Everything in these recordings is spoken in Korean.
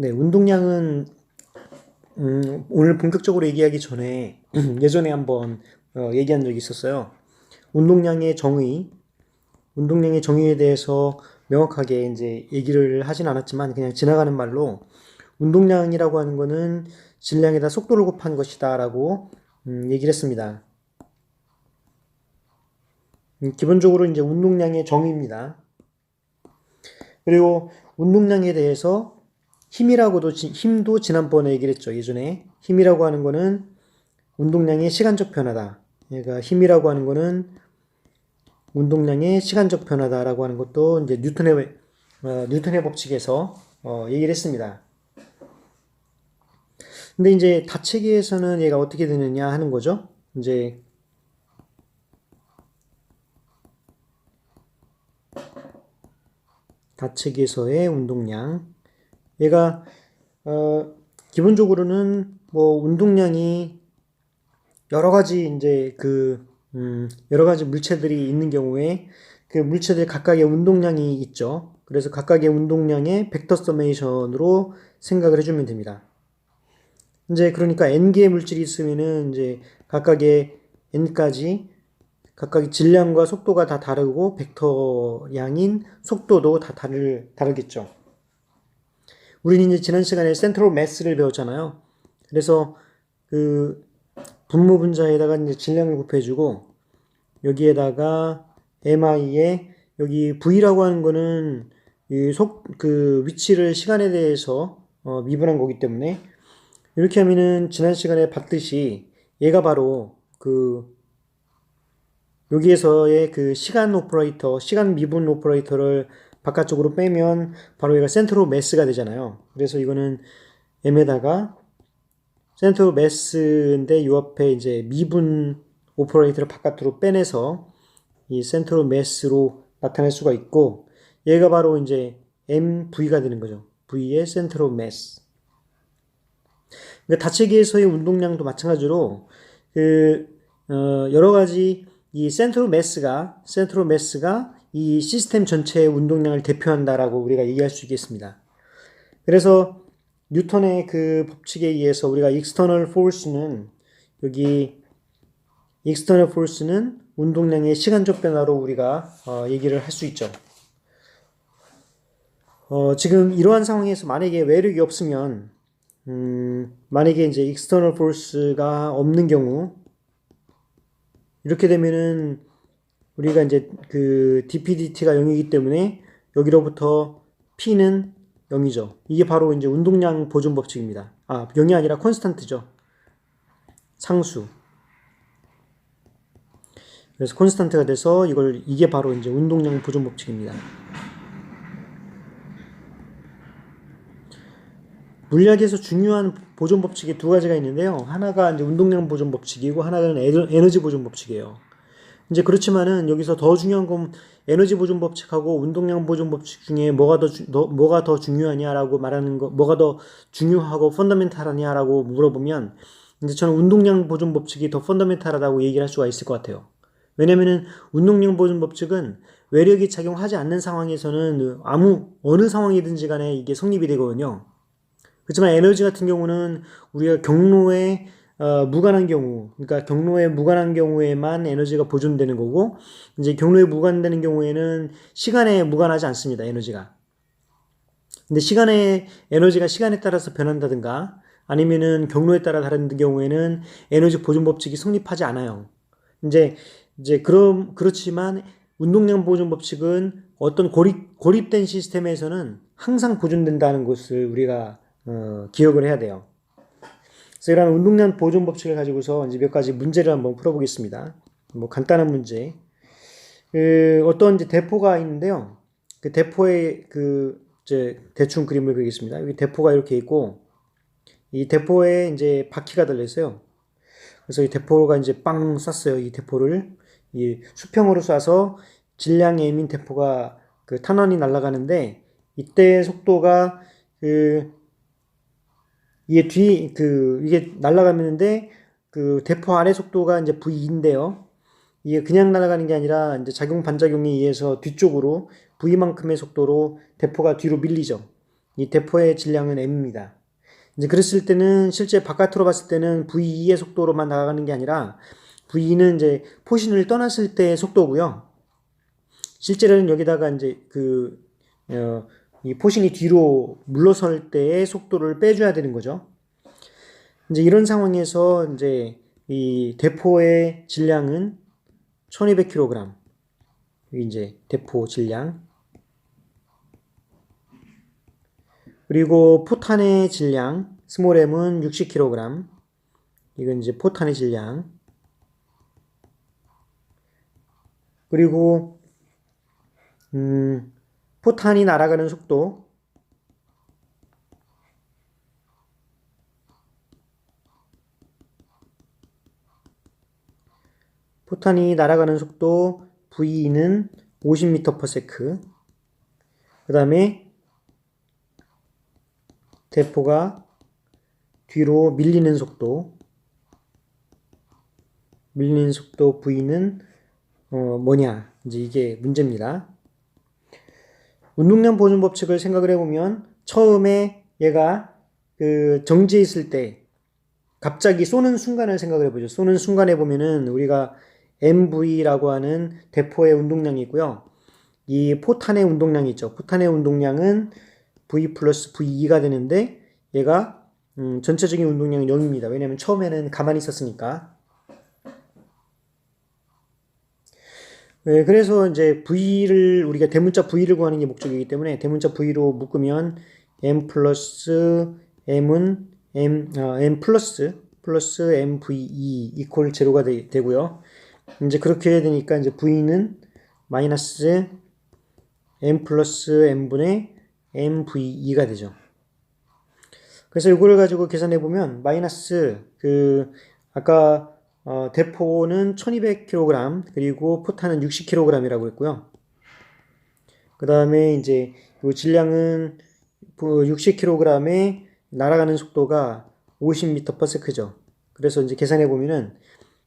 네, 운동량은 음, 오늘 본격적으로 얘기하기 전에 예전에 한번 어, 얘기한 적이 있었어요. 운동량의 정의, 운동량의 정의에 대해서 명확하게 이제 얘기를 하진 않았지만 그냥 지나가는 말로 운동량이라고 하는 거는 질량에다 속도를 곱한 것이다 라고 음, 얘기를 했습니다. 음, 기본적으로 이제 운동량의 정의입니다. 그리고 운동량에 대해서 힘이라고도 지- 힘도 지난번에 얘기를 했죠. 예전에 힘이라고 하는 거는 운동량의 시간적 변화다. 얘가 힘이라고 하는 거는 운동량의 시간적 변화다라고 하는 것도 이제 뉴턴의 어, 뉴턴의 법칙에서 어, 얘기를 했습니다. 근데 이제 다체계에서는 얘가 어떻게 되느냐 하는 거죠. 이제 다체계에서의 운동량. 얘가 어, 기본적으로는 뭐 운동량이 여러 가지 이제 그 음, 여러 가지 물체들이 있는 경우에 그 물체들 각각의 운동량이 있죠. 그래서 각각의 운동량의 벡터 서메이션으로 생각을 해주면 됩니다. 이제 그러니까 n 개의 물질이 있으면은 이제 각각의 n까지 각각의 질량과 속도가 다 다르고 벡터량인 속도도 다 다를 다르겠죠. 우리는 이제 지난 시간에 센트럴 매스를 배웠잖아요. 그래서 그 분모 분자에다가 이제 질량을 곱해주고 여기에다가 mi에 여기 v라고 하는 거는 이속그 위치를 시간에 대해서 어, 미분한 거기 때문에 이렇게 하면은 지난 시간에 봤듯이 얘가 바로 그 여기에서의 그 시간 오퍼레이터, 시간 미분 오퍼레이터를 바깥쪽으로 빼면 바로 얘가 센트로 매스가 되잖아요. 그래서 이거는 m에다가 센트로 매스인데 이 앞에 이제 미분 오퍼레이터를 바깥으로 빼내서 이 센트로 매스로 나타낼 수가 있고 얘가 바로 이제 MV가 되는 거죠. V의 센트로 매스. 그러니까 다체계에서의 운동량도 마찬가지로 그 어, 여러 가지 이 센트로 매스가 센트로 매스가 이 시스템 전체의 운동량을 대표한다라고 우리가 얘기할 수 있겠습니다. 그래서 뉴턴의 그 법칙에 의해서 우리가 external force는 여기 external force는 운동량의 시간적 변화로 우리가 어, 얘기를 할 수 있죠. 어, 지금 이러한 상황에서 만약에 외력이 없으면 음, 만약에 이제 external force가 없는 경우 이렇게 되면은 우리가 이제 그 dpdt가 0이기 때문에 여기로부터 p는 0이죠. 이게 바로 이제 운동량 보존 법칙입니다. 아, 0이 아니라 콘스탄트죠. 상수. 그래서 콘스탄트가 돼서 이걸 이게 바로 이제 운동량 보존 법칙입니다. 물리학에서 중요한 보존 법칙이 두 가지가 있는데요. 하나가 이제 운동량 보존 법칙이고 하나는 에너- 에너지 보존 법칙이에요. 이제 그렇지만은 여기서 더 중요한 건 에너지 보존 법칙하고 운동량 보존 법칙 중에 뭐가 더, 주- 더- 뭐가 더 중요하냐라고 말하는 거, 뭐가 더 중요하고 펀더멘탈하냐라고 물어보면 이제 저는 운동량 보존 법칙이 더 펀더멘탈하다고 얘기를 할 수가 있을 것 같아요. 왜냐면은 운동량 보존 법칙은 외력이 작용하지 않는 상황에서는 아무 어느 상황이든지 간에 이게 성립이 되거든요. 그렇지만 에너지 같은 경우는 우리가 경로에 어, 무관한 경우, 그러니까 경로에 무관한 경우에만 에너지가 보존되는 거고, 이제 경로에 무관되는 경우에는 시간에 무관하지 않습니다, 에너지가. 근데 시간에, 에너지가 시간에 따라서 변한다든가, 아니면은 경로에 따라 다른 경우에는 에너지 보존 법칙이 성립하지 않아요. 이제, 이제, 그럼, 그렇지만, 운동량 보존 법칙은 어떤 고립, 고립된 시스템에서는 항상 보존된다는 것을 우리가, 어, 기억을 해야 돼요. 그래서 이런 운동량 보존 법칙을 가지고서 이제 몇 가지 문제를 한번 풀어보겠습니다. 뭐 간단한 문제. 그 어떤 이제 대포가 있는데요. 그 대포에 그 이제 대충 그림을 그리겠습니다. 여기 대포가 이렇게 있고 이 대포에 이제 바퀴가 달려 있어요. 그래서 이 대포가 이제 빵 쐈어요. 이 대포를 이 수평으로 쏴서 질량의 M인 대포가 그 탄원이 날아가는데 이때 속도가 그 이게 뒤, 그, 이게 날아가는데, 그, 대포 안의 속도가 이제 V인데요. 이게 그냥 날아가는 게 아니라, 이제 작용 반작용에 의해서 뒤쪽으로 V만큼의 속도로 대포가 뒤로 밀리죠. 이 대포의 질량은 m입니다. 이제 그랬을 때는 실제 바깥으로 봤을 때는 v2의 속도로만 나가는 게 아니라 v2는 이제 포신을 떠났을 때의 속도고요. 실제로는 여기다가 이제 그, 어, 이 포신이 뒤로 물러설 때의 속도를 빼줘야 되는 거죠. 이제 이런 상황에서 이제 이 대포의 질량은 1200kg. 여기 이제 대포 질량. 그리고 포탄의 질량, 스몰 m은 60kg. 이건 이제 포탄의 질량. 그리고 음, 포탄이 날아가는 속도 포탄이 날아가는 속도 V는 50m/s. 그 다음에 대포가 뒤로 밀리는 속도 밀리는 속도 V는 어, 뭐냐 이제 이게 문제입니다. 운동량 보존 법칙을 생각을 해보면 처음에 얘가 그 정지해 있을 때 갑자기 쏘는 순간을 생각을 해보죠. 쏘는 순간에 보면은 우리가 MV라고 하는 대포의 운동량이 있고요. 이 포탄의 운동량이 있죠. 포탄의 운동량은 V 플러스 V2가 되는데 얘가 음, 전체적인 운동량은 0입니다. 왜냐하면 처음에는 가만히 있었으니까. 네, 그래서 이제 V를 우리가 대문자 V를 구하는 게 목적이기 때문에 대문자 V로 묶으면 M 플러스 M은 M, 어, M 플러스 플러스 MVE 이퀄 제로가 되, 되고요. 이제 그렇게 해야 되니까 이제 V는 마이너스 M 플러스 M분의 MVE가 되죠. 그래서 이거를 가지고 계산해 보면 마이너스 그 아까 어, 대포는 1200kg 그리고 포탄은 60kg이라고 했고요. 그 다음에 이제 이 질량은 60kg에 날아가는 속도가 50m/s죠. 그래서 이제 계산해 보면은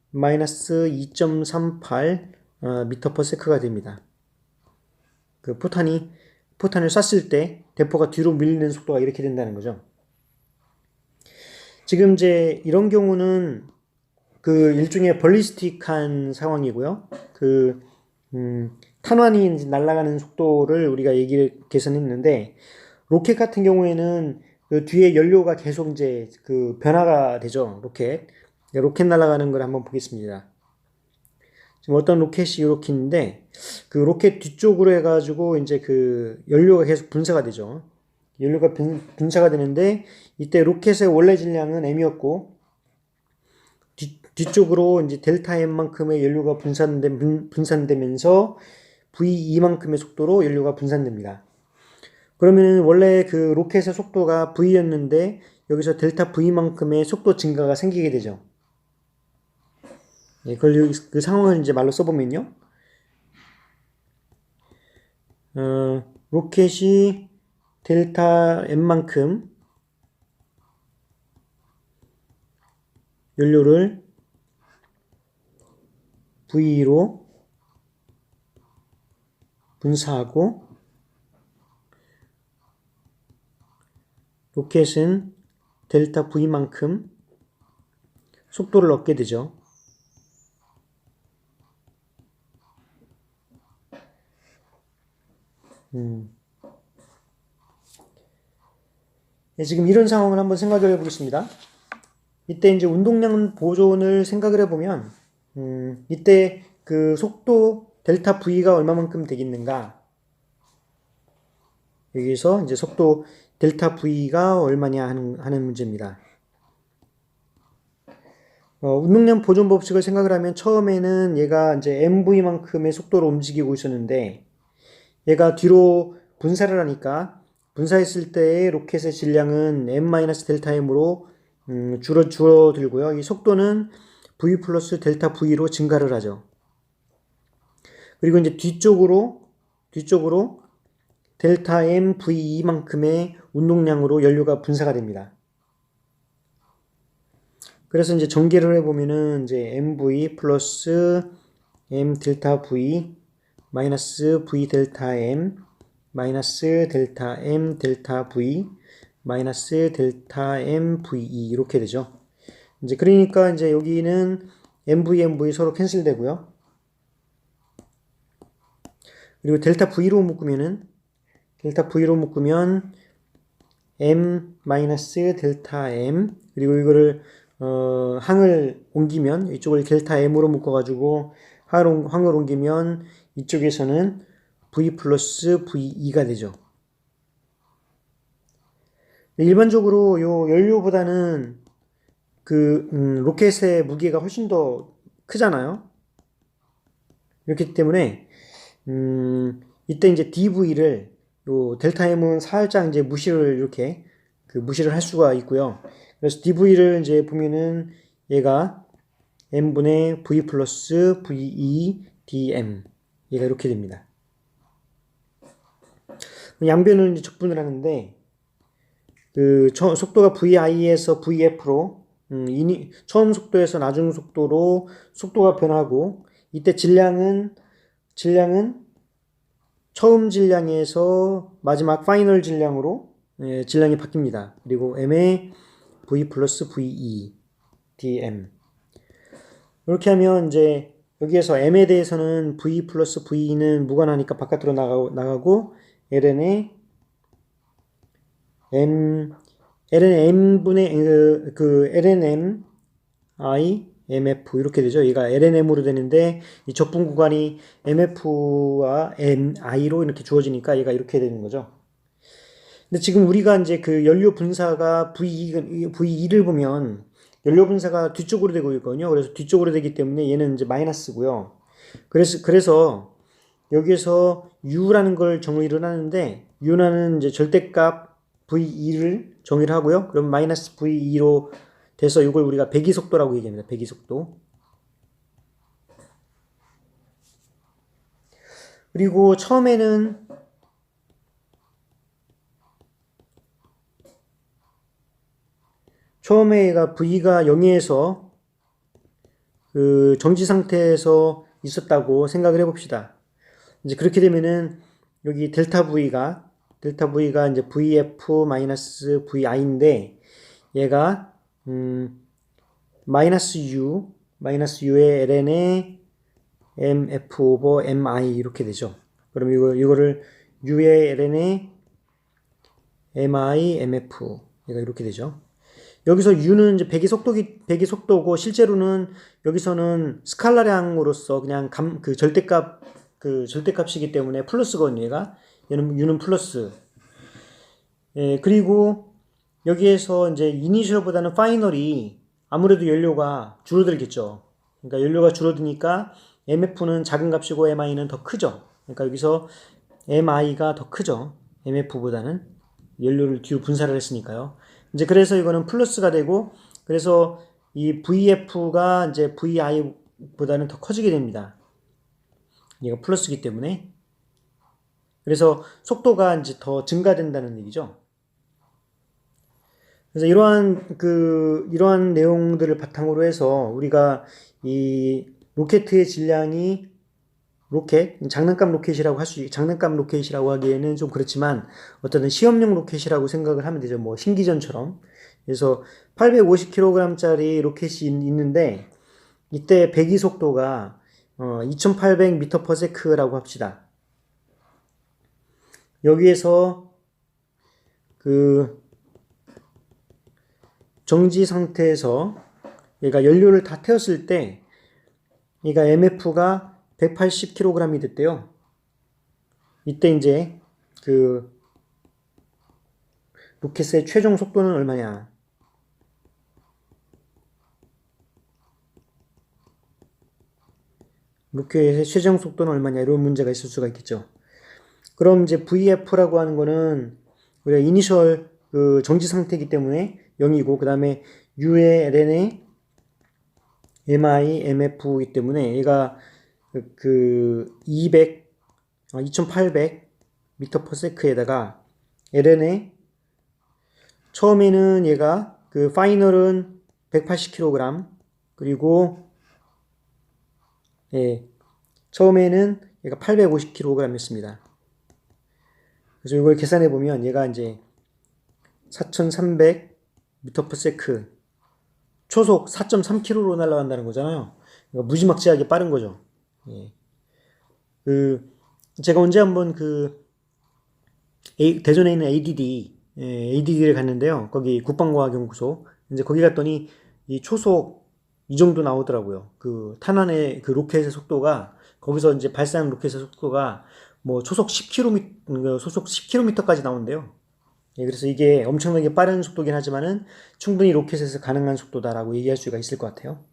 마이너스 2.38 어, m/s가 됩니다. 그 포탄이 포탄을 쐈을 때 대포가 뒤로 밀리는 속도가 이렇게 된다는 거죠. 지금 이제 이런 경우는 그 일종의 벌리스틱한 상황이고요. 그 음, 탄환이 날아가는 속도를 우리가 얘기를 계산했는데 로켓 같은 경우에는 그 뒤에 연료가 계속 이제 그 변화가 되죠. 로켓. 로켓 날아가는 걸 한번 보겠습니다. 지금 어떤 로켓이 이렇게 있는데 그 로켓 뒤쪽으로 해가지고 이제 그 연료가 계속 분사가 되죠. 연료가 분, 분사가 되는데 이때 로켓의 원래 질량은 m이었고 뒤, 뒤쪽으로 이제 델타 m만큼의 연료가 분산되, 분, 분산되면서 v2만큼의 속도로 연료가 분산됩니다. 그러면 원래 그 로켓의 속도가 v였는데 여기서 델타 v만큼의 속도 증가가 생기게 되죠. 예, 그걸 그 상황을 이제 말로 써보면요. 어, 로켓이 델타 m만큼 연료를 V로 분사하고 로켓은 델타 V만큼 속도를 얻게 되죠. 음. 네, 지금 이런 상황을 한번 생각을 해보겠습니다. 이때 이제 운동량 보존을 생각을 해보면, 음, 이때 그 속도 델타 V가 얼마만큼 되겠는가? 여기서 이제 속도 델타 V가 얼마냐 하는, 하는 문제입니다. 어, 운동량 보존 법칙을 생각을 하면 처음에는 얘가 이제 MV만큼의 속도로 움직이고 있었는데 얘가 뒤로 분사를 하니까 분사했을 때의 로켓의 질량은 m-델타-m으로 음, 줄어, 줄어들고요. 이 속도는 v 플러스 델타 v로 증가를 하죠. 그리고 이제 뒤쪽으로, 뒤쪽으로 델타 m v2만큼의 운동량으로 연료가 분사가 됩니다. 그래서 이제 전개를 해보면은 이제 mv 플러스 m 델타 v 마이너스 v 델타 m 마이너스 델타 M 델타 V 마이너스 델타 M VE 이렇게 되죠. 이제 그러니까 이제 여기는 MV MV 서로 캔슬되고요. 그리고 델타 V로 묶으면은 델타 V로 묶으면 M 마이너스 델타 M 그리고 이거를 어, 항을 옮기면 이쪽을 델타 M으로 묶어가지고 항을, 항을 옮기면 이쪽에서는 V 플러스 VE가 되죠. 일반적으로 요 연료보다는 그 음, 로켓의 무게가 훨씬 더 크잖아요. 그렇기 때문에 음, 이때 이제 DV를 요 델타 M은 살짝 이제 무시를 이렇게 그 무시를 할 수가 있고요. 그래서 DV를 이제 보면은 얘가 M분의 V 플러스 VE DM 얘가 이렇게 됩니다. 양변을 이제 적분을 하는데 그 처, 속도가 VI에서 VF로 음, 이니, 처음 속도에서 나중 속도로 속도가 변하고 이때 질량은 질량은 처음 질량에서 마지막 파이널 질량으로 예, 질량이 바뀝니다. 그리고 M의 V 플러스 VE DM 이렇게 하면 이제 여기에서 M에 대해서는 V 플러스 VE는 무관하니까 바깥으로 나가고, 나가고 LN의 M LNM분의 그, 그 LNM I MF 이렇게 되죠. 얘가 LNM으로 되는데 이 적분 구간이 MF와 MI로 이렇게 주어지니까 얘가 이렇게 되는 거죠. 근데 지금 우리가 이제 그 연료 분사가 V2, V2를 보면 연료 분사가 뒤쪽으로 되고 있거든요. 그래서 뒤쪽으로 되기 때문에 얘는 이제 마이너스고요. 그래서 그래서 여기에서 U라는 걸 정의를 하는데 U라는 이제 절대값 V2를 정의를 하고요. 그럼 마이너스 V2로 돼서 이걸 우리가 배기속도라고 얘기합니다. 배기속도. 그리고 처음에는 처음에 얘가 V가 0에서 그 정지 상태에서 있었다고 생각을 해봅시다. 이제 그렇게 되면은 여기 델타 V가 델타 V가 이제 VF 마이너스 VI인데 얘가 음 마이너스 U 마이너스 U의 ln의 MF 오버 MI 이렇게 되죠. 그럼 이거 이거를 U의 ln의 MI MF 얘가 이렇게 되죠. 여기서 U는 이제 배기 속도기, 배기 속도고, 실제로는 여기서는 스칼라량으로서 그냥 감, 그 절대값, 그 절대값이기 때문에 플러스거든요, 얘가. 얘는, U는 플러스. 예, 그리고 여기에서 이제 이니셜보다는 파이널이 아무래도 연료가 줄어들겠죠. 그러니까 연료가 줄어드니까 MF는 작은 값이고 MI는 더 크죠. 그러니까 여기서 MI가 더 크죠. MF보다는 연료를 뒤로 분사를 했으니까요. 이제 그래서 이거는 플러스가 되고 그래서 이 VF가 이제 VI보다는 더 커지게 됩니다. 얘가 플러스기 때문에 그래서 속도가 이제 더 증가된다는 얘기죠. 그래서 이러한 그 이러한 내용들을 바탕으로 해서 우리가 이 로켓의 질량이 로켓 장난감 로켓이라고 할 수 장난감 로켓이라고 하기에는 좀 그렇지만 어떤 시험용 로켓이라고 생각을 하면 되죠. 뭐 신기전처럼. 그래서 850kg짜리 로켓이 있는데 이때 배기 속도가 어, 2800m/s라고 합시다. 여기에서 그 정지 상태에서 얘가 연료를 다 태웠을 때 얘가 MF가 180kg이 됐대요. 이때 이제 그 로켓의 최종 속도는 얼마냐? 로켓의 최종 속도는 얼마냐? 이런 문제가 있을 수가 있겠죠. 그럼 이제 VF라고 하는 거는 우리가 이니셜 그 정지 상태이기 때문에 0이고 그 다음에 U의 LN의 MI, MF이기 때문에 얘가 그 200, 2800 미터 퍼 세크에다가 LN에 처음에는 얘가 그 파이널은 180kg 그리고 예 처음에는 얘가 850kg이었습니다. 그래서 이걸 계산해 보면 얘가 이제 4,300 미터 퍼 세크 초속 4.3km로 날아간다는 거잖아요. 그러니까 무지막지하게 빠른 거죠. 예. 그 제가 언제 한번 그 A- 대전에 있는 ADD 예, ADD를 갔는데요. 거기 국방과학연구소 이제 거기 갔더니 이 초속 이 정도 나오더라고요. 그 탄환의 그 로켓의 속도가 거기서 이제 발사하는 로켓의 속도가 뭐 초속 10km 소속 10km까지 나온대요. 예, 그래서 이게 엄청나게 빠른 속도긴 하지만은 충분히 로켓에서 가능한 속도다라고 얘기할 수가 있을 것 같아요.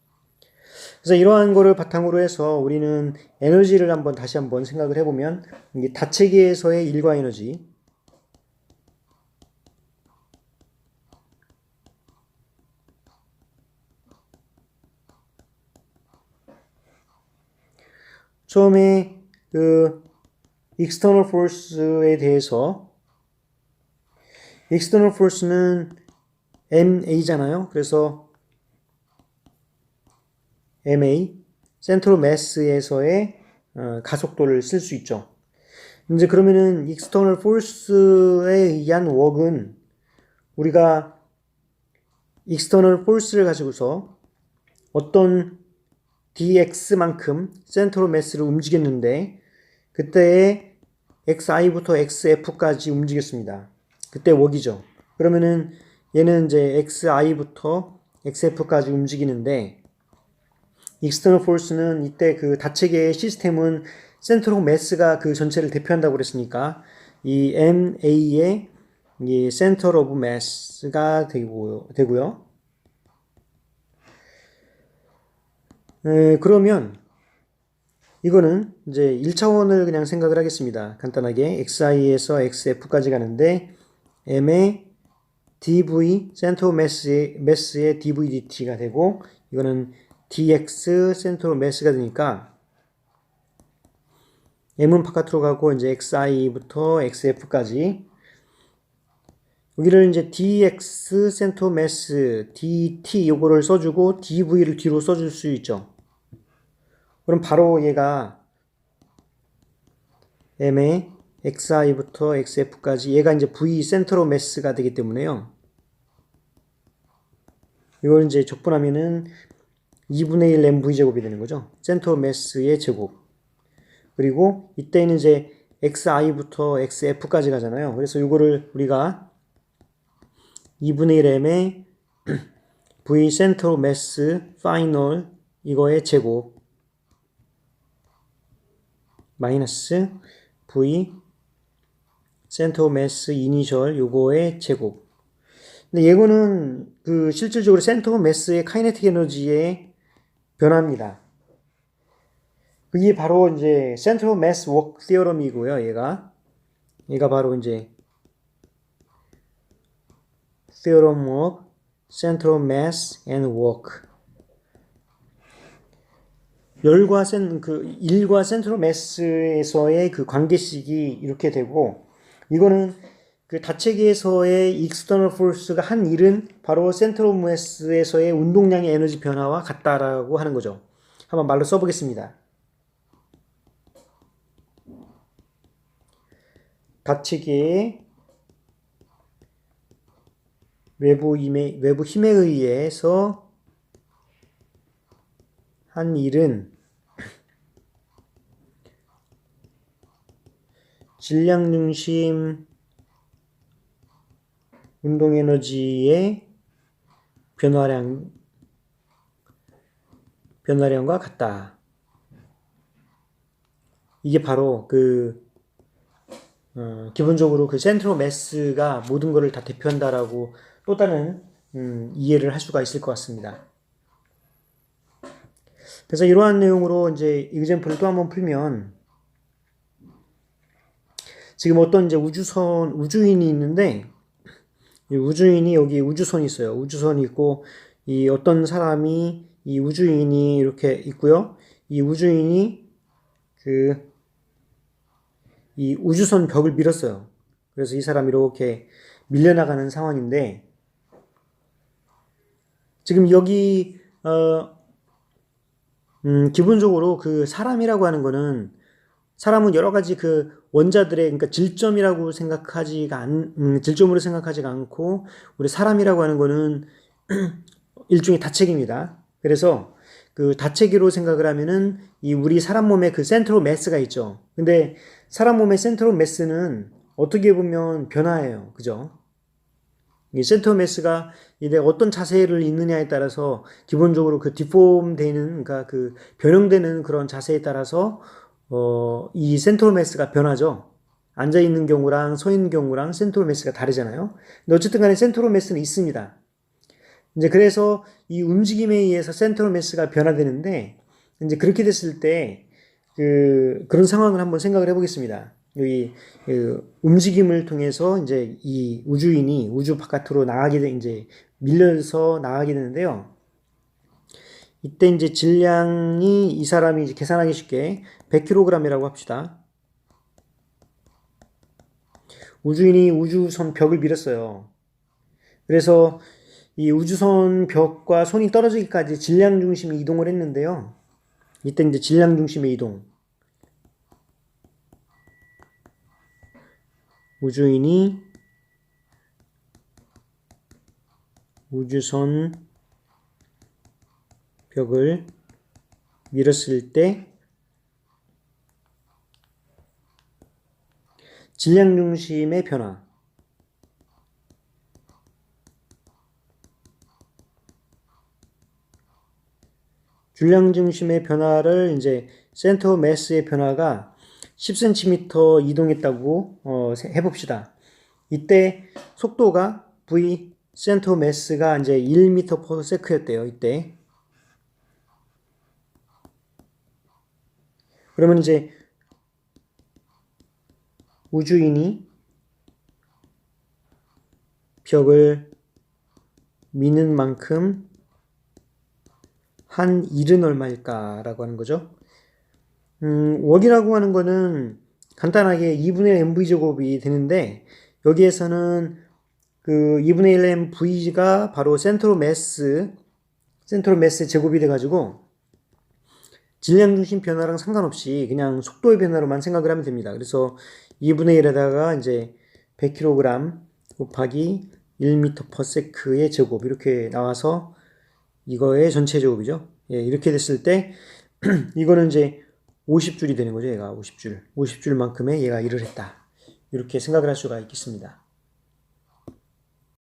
그래서 이러한 거를 바탕으로 해서 우리는 에너지를 한번 다시 한번 생각을 해보면 이게 다체계에서의 일과 에너지 처음에 그 external force에 대해서 external force는 MA잖아요. 그래서 MA 센트로 매스에서의 어, 가속도를 쓸 수 있죠. 이제 그러면은 external force에 의한 웍은 우리가 external force를 가지고서 어떤 dx만큼 센트로 매스를 움직였는데 그때의 xi부터 xf까지 움직였습니다. 그때 웍이죠. 그러면은 얘는 이제 xi부터 xf까지 움직이는데 익스터널 포스는 이때 그 다체계의 시스템은 센트로 매스가 그 전체를 대표한다고 그랬으니까 이 MA의 이 센터 오브 매스가 되고, 되고요. 에, 그러면 이거는 이제 1차원을 그냥 생각을 하겠습니다. 간단하게 xi에서 xf까지 가는데 m의 dv 센터 매스의, 매스의 dv dt가 되고 이거는 dx 센터로 매스가 되니까 m은 바깥으로 가고 이제 xi부터 xf까지 여기를 이제 dx 센터 매스 dt 요거를 써주고 dv를 뒤로 써줄 수 있죠. 그럼 바로 얘가 m의 xi부터 xf까지 얘가 이제 v 센터로 매스가 되기 때문에요. 이걸 이제 적분하면은 2분의 1 mv 제곱이 되는 거죠. 센터 매스의 제곱. 그리고 이때는 이제 xi부터 xf까지 가잖아요. 그래서 이거를 우리가 2분의 1 m의 v 센터 매스 파이널 이거의 제곱 마이너스 v 센터 매스 이니셜 요거의 제곱. 근데 이거는 그 실질적으로 센터 매스의 카이네틱 에너지의 변화입니다. 그게 바로 이제 센트럴 매스 워크 티어럼이고요. 얘가 얘가 바로 이제 theorem of central mass and work 열과 센, 그, 일과 센트럴 매스에서의 그 관계식이 이렇게 되고, 이거는 그 다체계에서의 익스터널 포스가 한 일은 바로 센트럴 매스에서의 운동량의 에너지 변화와 같다라고 하는 거죠. 한번 말로 써보겠습니다. 다체계의 외부 힘에, 외부 힘에 의해서 한 일은 질량 중심 운동 에너지의 변화량 변화량과 같다. 이게 바로 그 어, 기본적으로 그 센트로 매스가 모든 것을 다 대표한다라고 또 다른 음, 이해를 할 수가 있을 것 같습니다. 그래서 이러한 내용으로 이제 이그젠플을 또 한번 풀면 지금 어떤 이제 우주선 우주인이 있는데 이 우주인이 여기 우주선이 있어요. 우주선이 있고 이 어떤 사람이 이 우주인이 이렇게 있고요. 이 우주인이 그 이 우주선 벽을 밀었어요. 그래서 이 사람이 이렇게 밀려나가는 상황인데 지금 여기 어 음, 기본적으로 그 사람이라고 하는 거는 사람은 여러 가지 그 원자들의 그러니까 질점이라고 생각하지가 않 음, 질점으로 생각하지가 않고 우리 사람이라고 하는 거는 일종의 다체기입니다. 그래서 그 다체기로 생각을 하면은 이 우리 사람 몸에 그 센트로 매스가 있죠. 근데 사람 몸의 센트로 매스는 어떻게 보면 변화예요. 그죠? 이 센터 매스가 이제 어떤 자세를 있느냐에 따라서 기본적으로 그 디폼 되는 그러니까 그 변형되는 그런 자세에 따라서 어, 이 센트로 매스가 변하죠. 앉아 있는 경우랑 서 있는 경우랑 센트로 매스가 다르잖아요. 근데 어쨌든 간에 센트로 매스는 있습니다. 이제 그래서 이 움직임에 의해서 센트로 매스가 변화되는데 이제 그렇게 됐을 때 그 그런 상황을 한번 생각을 해 보겠습니다. 여기 그 움직임을 통해서 이제 이 우주인이 우주 바깥으로 나가게 돼 이제 밀려서 나가게 되는데요. 이때 이제 질량이 이 사람이 이제 계산하기 쉽게 100kg이라고 합시다. 우주인이 우주선 벽을 밀었어요. 그래서 이 우주선 벽과 손이 떨어지기까지 질량 중심이 이동을 했는데요. 이때 이제 질량 중심의 이동. 우주인이 우주선 벽을 밀었을 때 질량 중심의 변화. 질량 중심의 변화를 이제 센터 매스의 변화가 10cm 이동했다고 어, 해봅시다. 이때 속도가 v 센터 매스가 이제 1m per sec였대요. 이때. 그러면 이제 우주인이 벽을 미는 만큼 한 일은 얼마일까라고 하는 거죠. 음, 웍이라고 하는 거는 간단하게 2분의 1 mv 제곱이 되는데 여기에서는 그 2분의 1 mv가 바로 센트로 매스 센트로 매스 제곱이 돼 가지고 질량 중심 변화랑 상관없이 그냥 속도의 변화로만 생각을 하면 됩니다. 그래서 2분의 1에다가 이제 100kg 곱하기 1m per sec의 제곱 이렇게 나와서 이거의 전체 제곱이죠. 예, 이렇게 됐을 때 이거는 이제 50줄이 되는 거죠. 얘가 50줄. 50줄만큼의 얘가 일을 했다. 이렇게 생각을 할 수가 있겠습니다.